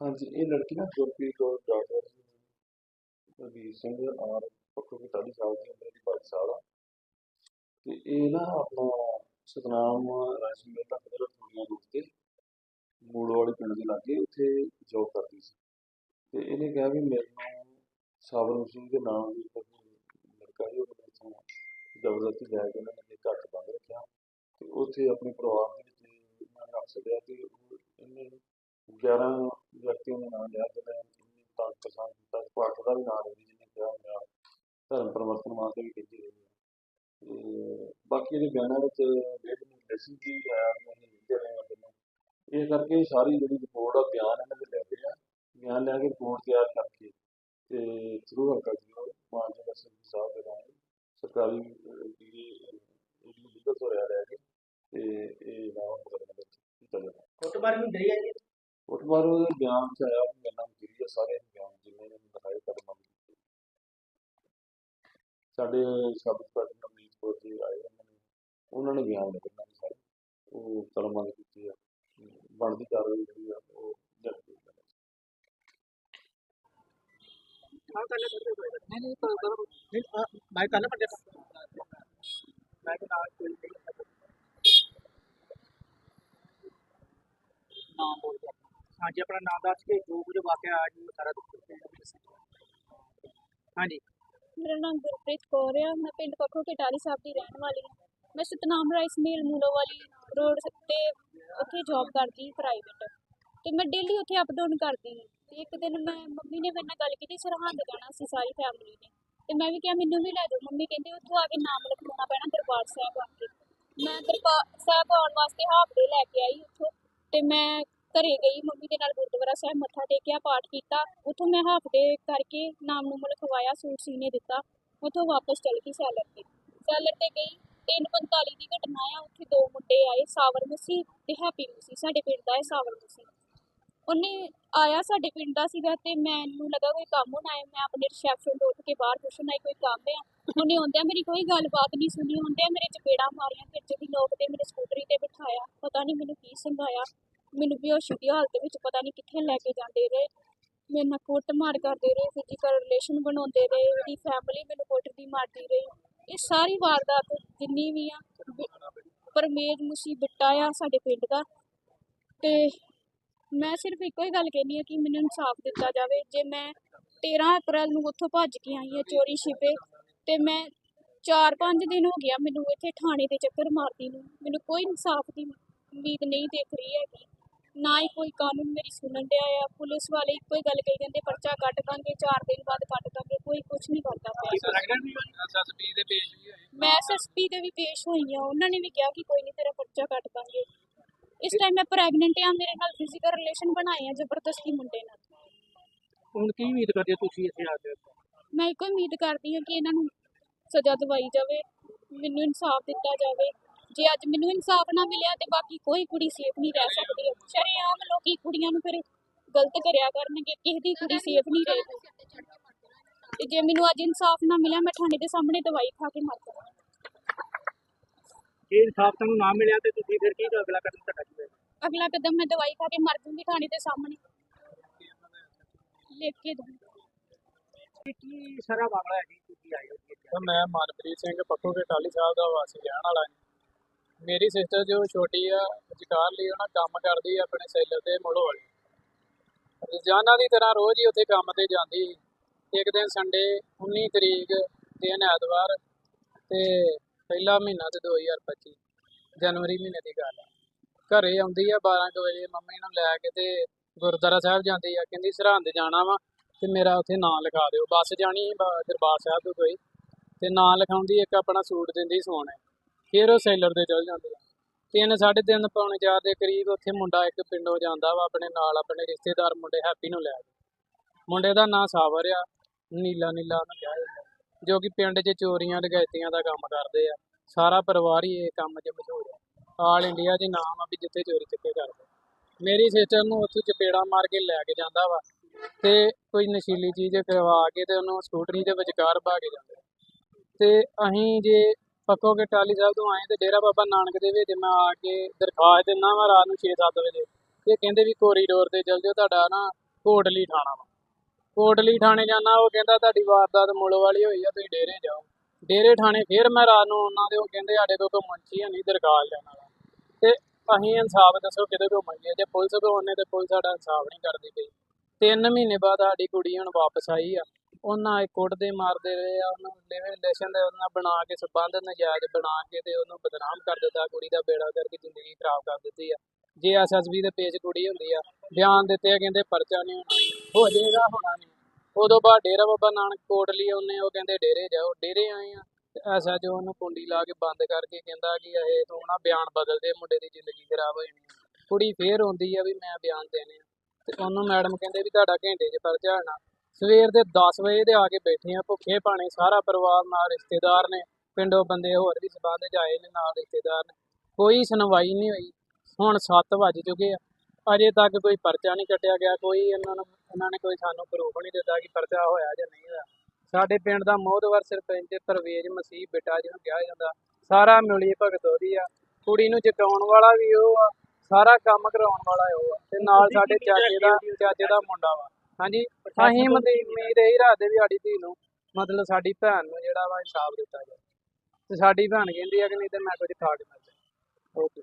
ਹਾਂਜੀ, ਇਹ ਲੜਕੀ ਨਾ ਗੁਰਪ੍ਰੀਤ ਕੌਰ ਡਾਕਟਰ ਰਵੀਰ ਸਿੰਘ ਔਰ ਪੱਖੋ ਕੀ 40 ਸਾਲ ਦੀ ਉਮਰ ਦੀ 22 ਸਾਲ ਆ। ਤੇ ਇਹ ਨਾ ਆਪਣਾ ਸਤਨਾਮ ਰਾਸ਼ਨ ਦਾ ਕਦਰ ਥੋੜੀਆਂ ਰੂਟ ਤੇ ਮੂੜ ਵਾਲੇ ਪਿੰਡ ਦੇ ਲਾਗੇ ਉੱਥੇ ਜੋਬ ਕਰਦੀ ਸੀ। ਤੇ ਇਹਨੇ ਕਿਹਾ ਵੀ ਮੈਨੂੰ ਸਾਬਰ ਸਿੰਘ ਦੇ ਨਾਮ ਦੀ ਲੜਕਾ ਸੀ, ਉਹਦੇ ਵਿੱਚੋਂ ਜ਼ਬਰਦਸਤੀ ਲੈ ਕੇ ਉਹਨਾਂ ਨੇ ਘਰ ਬੰਦ ਰੱਖਿਆ। ਤੇ ਉੱਥੇ ਆਪਣੇ ਪਰਿਵਾਰ ਦੇ ਵਿੱਚ ਇਹਨਾਂ ਰੱਖ ਛੱਡਿਆ ਤੇ 11 ਵਿਅਕਤੀਆਂ ਦੇ ਨਾਮ ਲਿਆ ਜਿਹਨੇ ਤਾਂ ਪਸੰਦ ਕੀਤਾ ਪਾਠ ਦਾ ਵੀ ਨਾਮ ਲਈ ਜਿਹਨੇ ਕਿਹਾ ਮੇਰਾ ਧਰਮ ਪਰਿਵਰਤਨ ਵਾਸਤੇ ਵੀ ਕੀਤੀ ਰਹੀ ਤੇ ਬਾਕੀ ਇਹਦੇ ਬਿਆਨਾਂ ਵਿੱਚ ਡੇਢ ਮਹੀਨੇ ਦੱਸੀ ਕਿ ਆਇਆ ਮੈਂ ਲਿਖਦੇ ਰਹੇ ਇਹ ਕਰਕੇ ਸਾਰੀ ਜਿਹੜੀ ਰਿਪੋਰਟ ਆ, ਬਿਆਨ ਇਹਨਾਂ ਦੇ ਲੈ ਆ। ਬਿਆਨ ਲੈ ਕੇ ਰਿਪੋਰਟ ਤਿਆਰ ਕਰਕੇ ਤੇ ਥਰੂ ਹਲਕਾ ਜੀ ਮਾਨਯੋਗ ਐਸਐਸਪੀ ਸਾਹਿਬ ਦੇ ਨਾਲ ਸਰਕਾਰੀ ਜਿਹੜੀ ਇਹਦੀ ਲੀਗਲ ਰਿਹਾ ਰਹਿ ਕੇ ਤੇ ਇਹ ਨਾਮ ਮੁਕਦਮੇ ਵਿੱਚ ਕੀਤਾ ਜਾਣਾ ਕੁੱਟਮਾਰ ਵੀ ਦਈ ਜੀ? ਉਸ ਵਾਰ ਉਹਦੇ ਬਿਆਨ ਚ ਆਇਆ ਵੀ ਮੇਰੇ ਨਾਲ ਆ ਸਾਰੇ ਬਿਆਨ ਜਿੰਨੇ ਨੇ ਦਿਖਾਏ ਕਦਮ ਸਾਡੇ ਸਬ ਇੰਸਪੈਕਟਰ ਨਵਨੀਤ ਕੌਰ ਜੀ ਆਏ ਨੇ, ਉਹਨਾਂ ਨੇ ਬਿਆਨ ਲਿਖੇ ਸਾਰੇ। ਉਹ ਕਲਮਾਂ ਕੀਤੀ ਆ। ਬਣਦੀ ਕਾਰਵਾਈ ਜਿਹੜੀ ਆ, ਉਹ ਜੱਜ ਦੀ ਹੈ ਨਹੀਂ ਨਹੀਂ ਪਰ ਕਰੋ ਨਹੀਂ ਮੈਂ ਕੱਲੇ ਪੱਡੇ ਮੈਂ ਕਿ ਕੋਈ ਨਹੀਂ। ਨਾਮ ਬੋਲ ਕੇ ਹਾਂਜੀ, ਆਪਣਾ ਨਾਮ ਦੱਸ ਕੇ ਜੋ ਕੁਝ ਵਾਕਿਆ ਆ ਜੀ ਸਾਰਾ ਦੱਸੋ ਹਾਂਜੀ। ਮੇਰਾ ਨਾਮ ਗੁਰਪ੍ਰੀਤ ਕੌਰ ਆ, ਮੈਂ ਪਿੰਡ ਪੱਖੋ ਕਟਾਲੀ ਸਾਹਿਬ ਦੀ ਰਹਿਣ ਵਾਲੀ ਹਾਂ। ਮੈਂ ਸਤਨਾਮ ਰਾਈਸ ਮਿਲ ਮੂਲੋ ਵਾਲੀ ਰੋਡ ਤੇ ਉੱਥੇ ਜੌਬ ਕਰਦੀ ਪ੍ਰਾਈਵੇਟ ਤੇ ਮੈਂ ਡੇਲੀ ਉੱਥੇ ਅਪ ਡਾਊਨ ਕਰਦੀ ਤੇ ਇੱਕ ਦਿਨ ਮੈਂ ਮੰਮੀ ਨੇ ਮੇਰੇ ਨਾਲ ਗੱਲ ਕੀਤੀ ਸਰਹੰਦ ਜਾਣਾ ਸੀ ਸਾਰੀ ਫੈਮਿਲੀ ਨੇ। ਤੇ ਮੈਂ ਵੀ ਕਿਹਾ, ਮੈਨੂੰ ਵੀ ਲੈ ਜਾਓ। ਮੰਮੀ ਕਹਿੰਦੇ, ਉੱਥੋਂ ਆ ਕੇ ਨਾਮ ਲਿਖਵਾਉਣਾ ਪੈਣਾ, ਦਰਬਾਰ ਸਾਹਿਬ ਆ ਕੇ। ਮੈਂ ਦਰਬਾਰ ਸਾਹਿਬ ਆਉਣ ਵਾਸਤੇ ਹਾਫ ਡੇ ਲੈ ਕੇ ਆਈ ਉੱਥੋਂ। ਤੇ ਮੈਂ ਘਰੇ ਗਈ, ਮੰਮੀ ਦੇ ਨਾਲ ਗੁਰਦੁਆਰਾ ਸਾਹਿਬ ਮੱਥਾ ਟੇਕਿਆ, ਪਾਠ ਕੀਤਾ। ਉੱਥੋਂ ਮੈਂ ਹਾਫ ਡੇ ਕਰਕੇ ਨਾਮ ਨੂੰ ਲਿਖਵਾਇਆ, ਸੂਟ ਸੀਨੇ ਦਿੱਤਾ। ਉੱਥੋਂ ਵਾਪਸ ਚਲ ਗਈ ਸੈਲਰ ਤੇ। ਸੈਲਰ ਤੇ ਗਈ 3:45 ਦੀ ਘਟਨਾ ਆ। ਉੱਥੇ ਦੋ ਮੁੰਡੇ ਆਏ, ਸਾਵਰ ਮਸੀ ਤੇ ਹੈਪੀ ਮਸੀ। ਸਾਡੇ ਪਿੰਡ ਦਾ ਹੈ ਸਾਵਰ ਮਸੀ। ਉਹਨੇ ਆਇਆ ਸਾਡੇ ਪਿੰਡ ਦਾ ਸੀਗਾ ਤੇ ਮੈਨੂੰ ਲੱਗਾ ਕੋਈ ਕੰਮ ਹੋਣਾ ਹੈ। ਮੈਂ ਆਪਣੇ ਰਿਸੈਪਸ਼ਨ ਤੋਂ ਉੱਠ ਕੇ ਬਾਹਰ ਪੁੱਛਣ ਹੈ ਕੋਈ ਕੰਮ ਆ? ਉਹਨੇ ਆਉਂਦਿਆਂ ਮੇਰੀ ਕੋਈ ਗੱਲਬਾਤ ਨਹੀਂ ਸੁਣੀ। ਹੁੰਦਿਆਂ ਮੇਰੇ ਚਪੇੜਾਂ ਮਾਰੀਆਂ ਫਿਰ ਦੀ ਲੋਕ ਤੇ ਮੇਰੇ ਸਕੂਟਰੀ ਤੇ ਬਿਠਾਇਆ। ਪਤਾ ਨਹੀਂ ਮੈਨੂੰ ਕੀ ਸੰਘਾਇਆ ਮੈਨੂੰ ਬੇਹੋਸ਼ੀ ਦੀ ਹਾਲਤ ਵਿੱਚ ਪਤਾ ਨਹੀਂ ਕਿੱਥੇ ਲੈ ਕੇ ਜਾਂਦੇ ਰਹੇ। ਮੇਰੇ ਨਾਲ ਕੁੱਟ ਮਾਰ ਕਰਦੇ ਰਹੇ ਫਿਜ਼ੀਕਲ ਰਿਲੇਸ਼ਨ ਬਣਾਉਂਦੇ ਰਹੇ, ਉਹਦੀ ਫੈਮਿਲੀ ਮੈਨੂੰ ਕੁੱਟਦੀ ਮਾਰਦੀ ਰਹੀ। ਇਹ ਸਾਰੀ ਵਾਰਦਾਤ ਜਿੰਨੀ ਵੀ ਆ ਬ- ਪਰਮੇਜ ਮੁਸੀ ਬਿੱਟਾ ਆ ਸਾਡੇ ਪਿੰਡ ਦਾ। ਤੇ ਮੈਂ ਸਿਰਫ ਇੱਕੋ ਹੀ ਗੱਲ ਕਹਿੰਦੀ ਆ ਕਿ ਮੈਨੂੰ ਇਨਸਾਫ ਦਿੱਤਾ ਜਾਵੇ। ਜੇ ਮੈਂ 13 ਅਪ੍ਰੈਲ ਨੂੰ ਉੱਥੋਂ ਭੱਜ ਕੇ ਆਈ ਆ ਚੋਰੀ ਛਿਪੇ, ਤੇ ਮੈਂ 4-5 ਦਿਨ ਹੋ ਗਿਆ ਮੈਨੂੰ ਇੱਥੇ ਥਾਣੇ ਦੇ ਚੱਕਰ ਮਾਰਦੀ ਨੂੰ। ਮੈਨੂੰ ਕੋਈ ਇਨਸਾਫ ਦੀ ਉਮੀਦ ਨਹੀਂ ਦੇਖ ਰਹੀ ਹੈਗੀ। ਨਾ ਹੀ ਕੋਈ ਕਾਨੂੰਨ ਮੇਰੀ ਸੁਣਨ ਡਿਆ ਆ। ਪੁਲਿਸ ਵਾਲੇ ਇੱਕੋ ਹੀ ਗੱਲ ਕਹੀ ਜਾਂਦੇ ਪਰਚਾ ਕੱਟ ਦਾਂਗੇ 4 ਦਿਨ ਬਾਅਦ ਕੱਟ ਦਾਂਗੇ ਕੋਈ ਕੁਝ ਨਹੀਂ ਕਰਦਾ ਪਿਆ। ਮੈਂ ਐਸਐਸਪੀ ਦੇ ਵੀ ਪੇਸ਼ ਹੋਈ ਆ ਉਹਨਾਂ ਨੇ ਵੀ ਕਿਹਾ ਕਿ ਕੋਈ ਨਹੀਂ ਤੇਰਾ ਪਰਚਾ ਕੱਟ ਦਾਂਗੇ। ਇਸ ਟਾਈਮ ਮੈਂ ਪ੍ਰੈਗਨੈਂਟ ਆ ਮੇਰੇ ਨਾਲ ਫਿਜ਼ੀਕਲ ਰਿਲੇਸ਼ਨ ਬਣਾਏ ਆ ਜ਼ਬਰਦਸਤੀ ਮੁੰਡੇ ਨਾਲ। ਹੁਣ ਕੀ ਉਮੀਦ ਕਰਦੇ ਤੁਸੀਂ ਇੱਥੇ ਆ ਕੇ? ਮੈਂ ਇੱਕੋ ਉਮੀਦ ਕਰਦੀ ਹਾਂ ਕਿ ਇਹਨਾਂ ਨੂੰ ਸਜ਼ਾ ਦਿਵਾਈ ਜਾਵੇ ਮੈਨੂੰ ਇਨਸਾਫ ਦਿੱਤਾ ਜਾਵੇ। ਜੇ ਅੱਜ ਮੈਨੂੰ ਇਨਸਾਫ ਨਾ ਮਿਲਿਆ ਤੇ ਬਾਕੀ ਕੋਈ ਕੁੜੀ ਸੇਫ ਨਹੀਂ ਰਹਿ ਸਕਦੀ। ਸ਼ਰੇਆਮ ਲੋਕੀ ਕੁੜੀਆਂ ਨੂੰ ਫਿਰ ਗਲਤ ਕਰਿਆ ਕਰਨਗੇ ਕਿਸੇ ਦੀ ਕੁੜੀ ਸੇਫ ਨਹੀਂ ਰਹੇਗੀ। ਤੇ ਜੇ ਮੈਨੂੰ ਅੱਜ ਇਨਸਾਫ ਨਾ ਮਿਲਿਆ ਮੈਂ ਥਾਣੇ ਦੇ ਸਾਹਮਣੇ ਦਵਾਈ ਖਾ ਕੇ ਮਰ ਜਾਵਾਂ। ਜੇ ਇਨਸਾਫ ਤੁਹਾਨੂੰ ਨਾ ਮਿਲਿਆ ਤੇ ਤੁਸੀਂ ਫਿਰ ਕੀ ਅਗਲਾ ਕਦਮ ਤੁਹਾਡਾ ਕੀ ਅਗਲਾ ਕਦਮ ਮੈਂ ਦਵਾਈ ਖਾ ਕੇ ਮਰ ਜੂੰਗੀ ਥਾਣੇ ਦੇ ਸਾਹਮਣੇ। ਲਿਖ ਕੇ ਦੂੰ ਕੀ ਸਾਰਾ ਮਾਮਲਾ ਹੈ ਜੀ? ਤੁਸੀਂ ਆਏ ਹੋ ਮੈਂ ਮਨਪ੍ਰੀਤ ਸਿੰਘ ਪੱਖੋ ਕੇ ਟਾਲੀ ਸਾਹਿਬ ਦਾ ਵਾਸੀ ਰਹਿਣ ਵਾਲਾ ਹਾਂ ਮੇਰੀ ਸਿਸਟਰ ਜੋ ਛੋਟੀ ਆ ਜਕਾਰ ਲਈ ਉਹਨਾਂ ਕੰਮ ਕਰਦੀ ਆ ਆਪਣੇ ਸੈਲਰ ਤੇ ਮੁੱਢੋਂ ਵਾਲੀ। ਰੋਜ਼ਾਨਾ ਦੀ ਤਰ੍ਹਾਂ ਰੋਜ਼ ਹੀ ਉੱਥੇ ਕੰਮ ਤੇ ਜਾਂਦੀ। ਸੀ। ਇੱਕ ਦਿਨ ਸੰਡੇ 19 ਤਰੀਕ ਦਿਨ ਐਤਵਾਰ ਤੇ ਪਹਿਲਾ ਮਹੀਨਾ ਤੇ 2025 ਜਨਵਰੀ ਮਹੀਨੇ ਦੀ ਗੱਲ ਆ। ਘਰੇ ਆਉਂਦੀ ਆ 12 ਕੁ ਵਜੇ, ਮੰਮੀ ਨੂੰ ਲੈ ਕੇ ਤੇ ਗੁਰਦੁਆਰਾ ਸਾਹਿਬ ਜਾਂਦੀ ਆ, ਕਹਿੰਦੀ ਸਰਹੰਦ ਜਾਣਾ ਵਾ ਤੇ ਮੇਰਾ ਉੱਥੇ ਨਾਂ ਲਿਖਾ ਦਿਓ। ਬੱਸ ਜਾਣੀ ਸੀ ਦਰਬਾਰ ਸਾਹਿਬ ਤੋਂ ਕੋਈ ਤੇ ਨਾਂ ਲਿਖਾਉਂਦੀ, ਇੱਕ ਆਪਣਾ ਸੂਟ ਦਿੰਦੀ ਸੋਨੇ ਫਿਰ ਉਹ ਸੈਲਰ ਦੇ ਚਲ ਜਾਂਦੇ ਆ। ਤਿੰਨ ਸਾਢੇ ਤਿੰਨ ਪੌਣੇ ਚਾਰ ਦੇ ਕਰੀਬ ਉੱਥੇ ਮੁੰਡਾ ਇੱਕ ਪਿੰਡੋਂ ਜਾਂਦਾ ਵਾ, ਆਪਣੇ ਨਾਲ ਆਪਣੇ ਰਿਸ਼ਤੇਦਾਰ ਮੁੰਡੇ ਹੈਪੀ ਨੂੰ ਲੈ ਕੇ। ਮੁੰਡੇ ਦਾ ਨਾਂ ਸਾਵਰ ਆ, ਨੀਲਾ ਨੀਲਾ ਉਹਨੂੰ ਕਿਹਾ ਜਾਂਦਾ। ਜੋ ਕਿ ਪਿੰਡ 'ਚ ਚੋਰੀਆਂ, ਡਕੈਤੀਆਂ ਦਾ ਕੰਮ ਕਰਦੇ ਆ। ਸਾਰਾ ਪਰਿਵਾਰ ਹੀ ਇਹ ਕੰਮ 'ਚ ਮਸ਼ਹੂਰ ਆ। ਆਲ ਇੰਡੀਆ 'ਚ ਨਾਮ ਆ ਵੀ ਜਿੱਥੇ ਚੋਰੀ ਚੱਕੇ ਕਰਦੇ ਮੇਰੀ ਸਿਸਟਰ ਨੂੰ ਉੱਥੋਂ ਚਪੇੜਾ ਮਾਰ ਕੇ ਲੈ ਕੇ ਜਾਂਦਾ ਵਾ ਤੇ ਕੋਈ ਨਸ਼ੀਲੀ ਚੀਜ਼ ਕਰਵਾ ਕੇ ਤੇ ਉਹਨੂੰ ਸਕੂਟਰੀ ਦੇ ਵਿਚਕਾਰ ਭਾ ਕੇ ਜਾਂਦੇ ਤੇ ਅਸੀਂ ਜੇ ਪੱਕੋ ਕੇ ਟਾਲੀ ਸਾਹਿਬ ਤੋਂ ਆਏ ਤੇ ਡੇਰਾ ਬਾਬਾ ਨਾਨਕ ਦੇ ਵਿੱਚ ਮੈਂ ਆ ਕੇ ਦਰਖਾਸਤ ਦਿੰਦਾ ਵਾਂ ਰਾਤ ਨੂੰ 6-7 ਵਜੇ। ਇਹ ਕਹਿੰਦੇ ਵੀ ਕੋਰੀਡੋਰ ਤੇ ਚਲ ਜਾਓ, ਤੁਹਾਡਾ ਨਾ ਕੋਟਲੀ ਥਾਣਾ ਵਾ। ਕੋਟਲੀ ਥਾਣੇ ਜਾਣਾ, ਉਹ ਕਹਿੰਦਾ ਤੁਹਾਡੀ ਵਾਰਦਾਤ ਮੁੱਲ ਵਾਲੀ ਹੋਈ ਆ, ਤੁਸੀਂ ਡੇਰੇ ਜਾਓ। ਡੇਰੇ ਥਾਣੇ ਫਿਰ ਮੈਂ ਰਾਤ ਨੂੰ ਉਹਨਾਂ ਦੇ ਉਹ ਕਹਿੰਦੇ ਸਾਡੇ ਕੋਲ ਕੋਈ ਮੁੰਸ਼ੀ ਹੈ ਨਹੀਂ ਦਰਖਾਸਤ ਲੈਣ ਵਾਲਾ। ਤੇ ਅਸੀਂ ਇਨਸਾਫ ਦੱਸੋ ਕਿਹਦੇ ਕੋਲ ਮੰਗੀਏ ਜੇ ਪੁਲਿਸ ਕੋਲ ਉਹਨੇ ਤੇ ਪੁਲਿਸ ਸਾਡਾ ਇਨਸਾਫ ਨਹੀਂ ਕਰਦੀ ਪਈ। ਤਿੰਨ ਮਹੀਨੇ ਬਾਅਦ ਸਾਡੀ ਕੁੜੀ ਹੁਣ ਵਾਪਸ ਆਈ ਆ। ਉਹਨਾਂ ਇਹ ਕੁੱਟਦੇ ਮਾਰਦੇ ਰਹੇ ਆ, ਉਹਨੂੰ ਲਿਵਿੰਗ ਰਿਲੇਸ਼ਨ ਦੇ ਉਹਨਾਂ ਬਣਾ ਕੇ, ਸਬੰਧ ਨਜਾਇਜ਼ ਬਣਾ ਕੇ ਤੇ ਉਹਨੂੰ ਬਦਨਾਮ ਕਰ ਦਿੱਤਾ, ਕੁੜੀ ਦਾ ਬੇੜਾ ਕਰਕੇ ਜ਼ਿੰਦਗੀ ਖਰਾਬ ਕਰ ਦਿੱਤੀ ਆ। ਜੇ ਐਸਐਸਬੀ ਦੇ ਪੇਜ ਕੁੜੀ ਹੁੰਦੀ ਆ, ਬਿਆਨ ਦਿੱਤੇ ਆ, ਕਹਿੰਦੇ ਪਰਚਾ ਨਹੀਂ ਹੋਣਾ, ਹੋ ਜਾਏਗਾ, ਹੋਣਾ ਨਹੀਂ। ਉਦੋਂ ਬਾਅਦ ਡੇਰਾ ਬਾਬਾ ਨਾਨਕ ਕੋਟਲੀ ਉਹਨੇ, ਉਹ ਕਹਿੰਦੇ ਡੇਰੇ ਜਾਓ, ਡੇਰੇ ਆਏ ਆ, ਤੇ ਐਸਾ ਜੋ ਉਹਨੂੰ ਕੁੰਡੀ ਲਾ ਕੇ ਬੰਦ ਕਰਕੇ ਕਹਿੰਦਾ ਕਿ ਇਹ ਤੂੰ ਨਾ ਬਿਆਨ ਬਦਲ ਦੇ, ਮੁੰਡੇ ਦੀ ਜ਼ਿੰਦਗੀ ਖਰਾਬ ਹੋ ਜਾਣੀ ਕੁੜੀ ਫੇਰ ਹੁੰਦੀ ਆ ਵੀ ਮੈਂ ਬਿਆਨ ਦੇਣੇ ਆ। ਤੇ ਉਹਨੂੰ ਮੈਡਮ ਕਹਿੰਦੇ ਵੀ ਤੁਹਾਡਾ ਘੰਟੇ 'ਚ ਪਰਚਾ ਹੋਣਾ। ਸਵੇਰ ਦੇ 10 ਵਜੇ ਦੇ ਆ ਕੇ ਬੈਠੇ ਆ ਭੁੱਖੇ ਪਾਣੇ ਸਾਰਾ ਪਰਿਵਾਰ ਨਾਲ ਰਿਸ਼ਤੇਦਾਰ ਨੇ ਪਿੰਡੋਂ ਬੰਦੇ ਹੋਰ ਵੀ ਸਬੰਧ 'ਚ ਆਏ ਨੇ ਨਾਲ ਰਿਸ਼ਤੇਦਾਰ ਨੇ। ਕੋਈ ਸੁਣਵਾਈ ਨਹੀਂ ਹੋਈ। ਹੁਣ 7 ਵੱਜ ਚੁੱਕੇ ਆ। ਅਜੇ ਤੱਕ ਕੋਈ ਪਰਚਾ ਨਹੀਂ ਕੱਟਿਆ ਗਿਆ ਕੋਈ ਇਹਨਾਂ ਨੂੰ ਇਹਨਾਂ ਨੇ ਕੋਈ ਸਾਨੂੰ ਪ੍ਰੂਫ ਨਹੀਂ ਦਿੱਤਾ ਕਿ ਪਰਚਾ ਹੋਇਆ ਜਾਂ ਨਹੀਂ ਹੋਇਆ। ਸਾਡੇ ਪਿੰਡ ਦਾ ਮੋਹਦਵਰ ਸਰਪੰਚ ਪਰਵੇਜ਼ ਮਸੀਹ ਬੇਟਾ ਜਿਹਨੂੰ ਕਿਹਾ ਜਾਂਦਾ ਸਾਰਾ ਮਿਲੀ ਭਗਤ ਉਹਦੀ ਆ। ਕੁੜੀ ਨੂੰ ਜਟਾਉਣ ਵਾਲਾ ਵੀ ਉਹ ਆ ਸਾਰਾ ਕੰਮ ਕਰਾਉਣ ਵਾਲਾ ਉਹ ਆ। ਤੇ ਨਾਲ ਸਾਡੇ ਚਾਚੇ ਦਾ ਚਾਚੇ ਦਾ ਮੁੰਡਾ ਵਾ। ਹਾਂਜੀ ਅਸੀਂ ਮਤਲਬ ਉਮੀਦ ਇਹੀ ਰੱਖਦੇ ਵੀ ਸਾਡੀ ਧੀ ਨੂੰ ਮਤਲਬ ਸਾਡੀ ਭੈਣ ਨੂੰ ਜਿਹੜਾ ਵਾ ਇਨਸਾਫ ਦਿੱਤਾ ਜਾਵੇ। ਤੇ ਸਾਡੀ ਭੈਣ ਕਹਿੰਦੀ ਆ ਕਿ ਨਹੀਂ ਤੇ ਮੈਂ ਕੁਝ ਖਾ ਕੇ ਮਰ ਜਾ ਓਕੇ।